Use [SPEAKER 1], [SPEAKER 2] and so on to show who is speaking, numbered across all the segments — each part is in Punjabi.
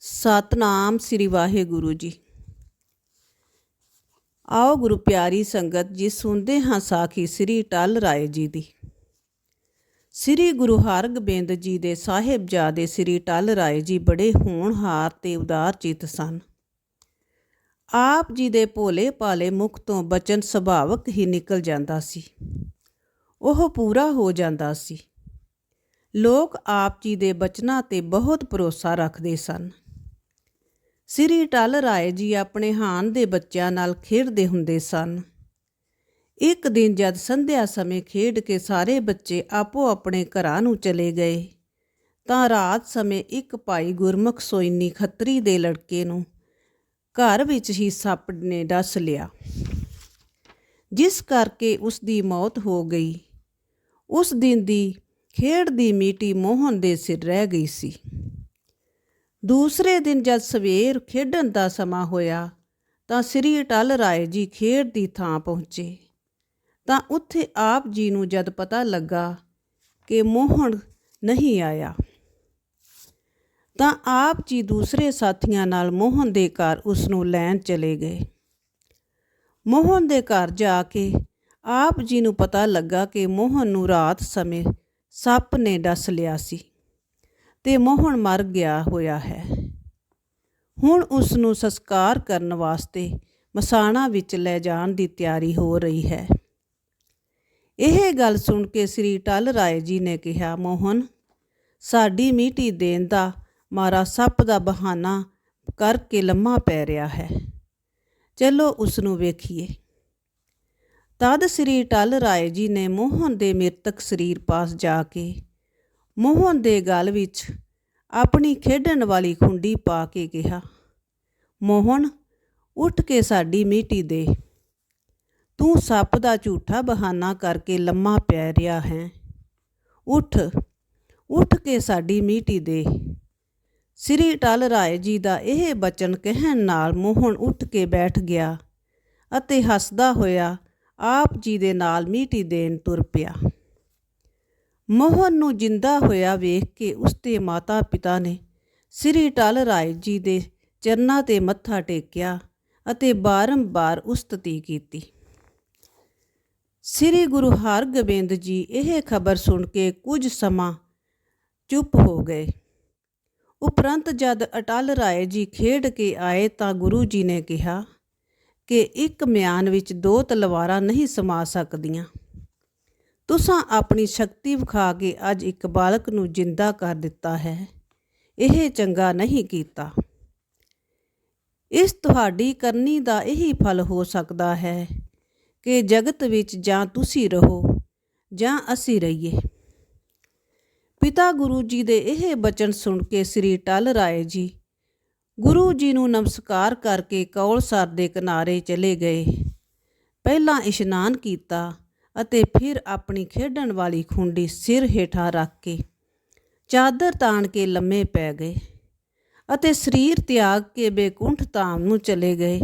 [SPEAKER 1] ਸਤਨਾਮ ਸ੍ਰੀ ਵਾਹਿਗੁਰੂ ਜੀ। ਆਓ ਗੁਰੂ ਪਿਆਰੀ ਸੰਗਤ ਜੀ, ਸੁਣਦੇ ਹਾਂ ਸਾਖੀ ਸ੍ਰੀ ਟਲ ਰਾਏ ਜੀ ਦੀ। ਸ੍ਰੀ ਗੁਰੂ ਹਰਗੋਬਿੰਦ ਜੀ ਦੇ ਸਾਹਿਬਜ਼ਾਦੇ ਸ੍ਰੀ ਟਲ ਰਾਏ ਜੀ ਬੜੇ ਹੋਣਹਾਰ ਤੇ ਉਦਾਰ ਚਿੱਤ ਸਨ। ਆਪ ਜੀ ਦੇ ਭੋਲੇ ਭਾਲੇ ਮੁਖ ਤੋਂ ਬਚਨ ਸੁਭਾਵਕ ਹੀ ਨਿਕਲ ਜਾਂਦਾ ਸੀ। ਉਹ ਪੂਰਾ ਹੋ ਜਾਂਦਾ ਸੀ। ਲੋਕ ਆਪ ਜੀ ਦੇ ਬਚਨਾਂ ਤੇ ਬਹੁਤ ਭਰੋਸਾ ਰੱਖਦੇ ਸਨ। ਸ੍ਰੀ ਟਲ ਰਾਏ ਜੀ ਆਪਣੇ ਹਾਨ ਦੇ ਬੱਚਿਆਂ ਨਾਲ ਖੇਡਦੇ ਹੁੰਦੇ ਸਨ। ਇੱਕ ਦਿਨ ਜਦ ਸੰਧਿਆ ਸਮੇਂ ਖੇਡ ਕੇ ਸਾਰੇ ਬੱਚੇ ਆਪੋ ਆਪਣੇ ਘਰਾਂ ਨੂੰ ਚਲੇ ਗਏ, ਤਾਂ ਰਾਤ ਸਮੇਂ ਇੱਕ ਭਾਈ ਗੁਰਮੁਖ ਸੋਇਨੀ ਖੱਤਰੀ ਦੇ ਲੜਕੇ ਨੂੰ ਘਰ ਵਿੱਚ ਹੀ ਸੱਪ ਨੇ ਡਸ ਲਿਆ। ਜਿਸ ਕਰਕੇ ਉਸ ਦੀ ਮੌਤ ਹੋ ਗਈ। ਉਸ ਦਿਨ ਦੀ ਖੇਡ ਦੀ ਮੀਟੀ ਮੋਹਨ ਦੇ ਸਿਰ ਰਹਿ ਗਈ ਸੀ। ਦੂਸਰੇ ਦਿਨ ਜਦ ਸਵੇਰ ਖੇਡਣ ਦਾ ਸਮਾਂ ਹੋਇਆ, ਤਾਂ ਸ੍ਰੀ ਟਲ ਰਾਏ ਜੀ ਖੇਡ ਦੀ ਥਾਂ ਪਹੁੰਚੇ। ਤਾਂ ਉੱਥੇ ਆਪ ਜੀ ਨੂੰ ਜਦ ਪਤਾ ਲੱਗਾ ਕਿ ਮੋਹਨ ਨਹੀਂ ਆਇਆ, ਤਾਂ ਆਪ ਜੀ ਦੂਸਰੇ ਸਾਥੀਆਂ ਨਾਲ ਮੋਹਨ ਦੇ ਘਰ ਉਸ ਨੂੰ ਲੈਣ ਚਲੇ ਗਏ। ਮੋਹਨ ਦੇ ਘਰ ਜਾ ਕੇ ਆਪ ਜੀ ਨੂੰ ਪਤਾ ਲੱਗਾ ਕਿ ਮੋਹਨ ਨੂੰ ਰਾਤ ਸਮੇਂ ਸੱਪ ਨੇ ਡਸ ਲਿਆ ਸੀ। ਤੇ ਮੋਹਨ ਮਰ ਗਿਆ ਹੋਇਆ ਹੈ। ਹੁਣ ਉਸ ਨੂੰ ਸੰਸਕਾਰ ਕਰਨ ਵਾਸਤੇ ਮਸਾਣਾ ਵਿੱਚ ਲੈ ਜਾਣ ਦੀ ਤਿਆਰੀ ਹੋ ਰਹੀ ਹੈ। ਇਹ ਗੱਲ ਸੁਣ ਕੇ ਸ੍ਰੀ ਟਲ ਰਾਏ ਜੀ ਨੇ ਕਿਹਾ, ਮੋਹਨ, ਸਾਡੀ ਮੀਟੀ ਦੇਣ ਦਾ ਮਾਰਾ ਸੱਪ ਦਾ ਬਹਾਨਾ ਕਰਕੇ ਲੰਮਾ ਪੈ ਰਿਹਾ ਹੈ। ਚਲੋ ਉਸ ਨੂੰ ਵੇਖੀਏ। ਤਦ ਸ੍ਰੀ ਟਲ ਰਾਏ ਜੀ ਨੇ ਮੋਹਨ ਦੇ ਮ੍ਰਿਤਕ ਸਰੀਰ ਪਾਸ ਜਾ ਕੇ ਮੋਹਨ ਦੇ ਗਲ ਵਿੱਚ ਆਪਣੀ ਖੇਡਣ ਵਾਲੀ ਖੁੰਡੀ ਪਾ ਕੇ ਕਿਹਾ, ਮੋਹਨ, ਉੱਠ ਕੇ ਸਾਡੀ ਮੀਟੀ ਦੇ। ਤੂੰ ਸੱਪ ਦਾ ਝੂਠਾ ਬਹਾਨਾ ਕਰਕੇ ਲੰਮਾ ਪੈ ਰਿਹਾ ਹੈ। ਉੱਠ ਉੱਠ ਕੇ ਸਾਡੀ ਮੀਟੀ ਦੇ। ਸ੍ਰੀ ਟਲ ਰਾਏ ਜੀ ਦਾ ਇਹ ਬਚਨ ਕਹਿਣ ਨਾਲ ਮੋਹਨ ਉੱਠ ਕੇ ਬੈਠ ਗਿਆ ਅਤੇ ਹੱਸਦਾ ਹੋਇਆ ਆਪ ਜੀ ਦੇ ਨਾਲ ਮੀਟੀ ਦੇਣ ਤੁਰ ਪਿਆ। ਮੋਹਨ ਨੂੰ ਜਿੰਦਾ ਹੋਇਆ ਵੇਖ ਕੇ ਉਸਦੇ ਮਾਤਾ ਪਿਤਾ ਨੇ ਸ੍ਰੀ ਟਲ ਰਾਏ ਜੀ ਦੇ ਚਰਨਾਂ ਤੇ ਮੱਥਾ ਟੇਕਿਆ ਅਤੇ ਬਾਰੰਬਾਰ ਉਸਤਤੀ ਕੀਤੀ। ਸ੍ਰੀ ਗੁਰੂ ਹਰਗੋਬਿੰਦ ਜੀ ਇਹ ਖਬਰ ਸੁਣ ਕੇ ਕੁਝ ਸਮਾਂ ਚੁੱਪ ਹੋ ਗਏ। ਉਪਰੰਤ ਜਦ ਅਟਲ ਰਾਏ ਜੀ ਖੇਡ ਕੇ ਆਏ ਤਾਂ ਗੁਰੂ ਜੀ ਨੇ ਕਿਹਾ ਕਿ ਇੱਕ ਮਿਆਨ ਵਿੱਚ ਦੋ ਤਲਵਾਰਾਂ ਨਹੀਂ ਸਮਾ ਸਕਦੀਆਂ। ਤੁਸੀਂ ਆਪਣੀ ਸ਼ਕਤੀ ਵਿਖਾ ਕੇ ਅੱਜ ਇੱਕ ਬਾਲਕ ਨੂੰ ਜਿੰਦਾ ਕਰ ਦਿੱਤਾ ਹੈ। ਇਹ ਚੰਗਾ ਨਹੀਂ ਕੀਤਾ। ਇਸ ਤੁਹਾਡੀ ਕਰਨੀ ਦਾ ਇਹੀ ਫਲ ਹੋ ਸਕਦਾ ਹੈ ਕਿ ਜਗਤ ਵਿੱਚ ਜਾਂ ਤੁਸੀਂ ਰਹੋ ਜਾਂ ਅਸੀਂ ਰਹੀਏ। ਪਿਤਾ ਗੁਰੂ ਜੀ ਦੇ ਇਹ ਬਚਨ ਸੁਣ ਕੇ ਸ੍ਰੀ ਟਲ ਰਾਏ ਜੀ ਗੁਰੂ ਜੀ ਨੂੰ ਨਮਸਕਾਰ ਕਰਕੇ ਕੌਲਸਰ ਦੇ ਕਿਨਾਰੇ ਚਲੇ ਗਏ। ਪਹਿਲਾਂ ਇਸ਼ਨਾਨ ਕੀਤਾ ਅਤੇ ਫਿਰ ਆਪਣੀ ਖੇਡਣ ਵਾਲੀ ਖੁੰਡੀ ਸਿਰ ਹੇਠਾਂ ਰੱਖ ਕੇ ਚਾਦਰ ਤਾਣ ਕੇ ਲੰਮੇ ਪੈ ਗਏ ਅਤੇ ਸਰੀਰ ਤਿਆਗ ਕੇ ਬੇਕੁੰਠ ਧਾਮ ਨੂੰ ਚਲੇ ਗਏ।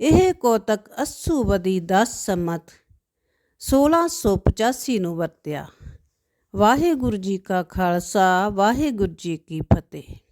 [SPEAKER 1] ਇਹ ਕੋਤਕ ਅਸੂਵਦੀ 10 ਸਮਤ 1685 ਨੂੰ ਵਰਤਿਆ। ਵਾਹਿਗੁਰੂ ਜੀ ਕਾ ਖਾਲਸਾ, ਵਾਹਿਗੁਰੂ ਜੀ ਕੀ ਫਤਿਹ।